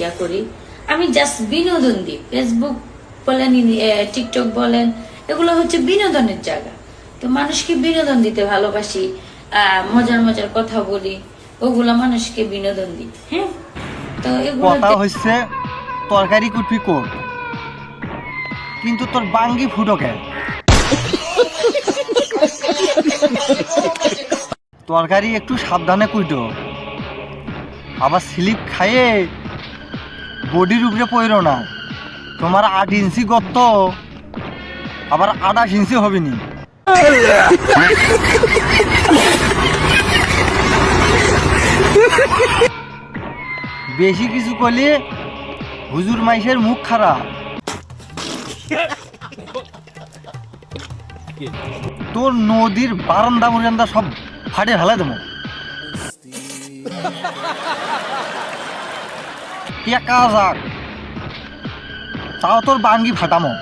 ইয়া করি। আমি জাস্ট বিনোদন দিই। ফেসবুক বলেন টিকটক বলেন এগুলো হচ্ছে বিনোদনের জায়গা। তো মানুষকে বিনোদন দিতে ভালোবাসি মজার মজার কথা বলি ওগুলো মানুষকে বিনোদন দিই হ্যাঁ? তো এগুলো কথা হচ্ছে তরকারি কুটবি কোর। কিন্তু তোর বাঙ্গি ফুটকে তরকারি একটু সাবধানে কুইটো। আবার স্লিপ খাইয়ে বডির উপরে পড়ো না। তোমার আট ইঞ্চি গর্ত, আবার আঠাশ ইঞ্চি হবে নি। বেশি কিছু করলে হুজুর মাইসের মুখ খারাপ। তোর নদীর বারান্দা মুরান্দা সব ফাটে ফেলে দেবো। টেকা যাক তাও তোর বাঙ্গি ফাটামো।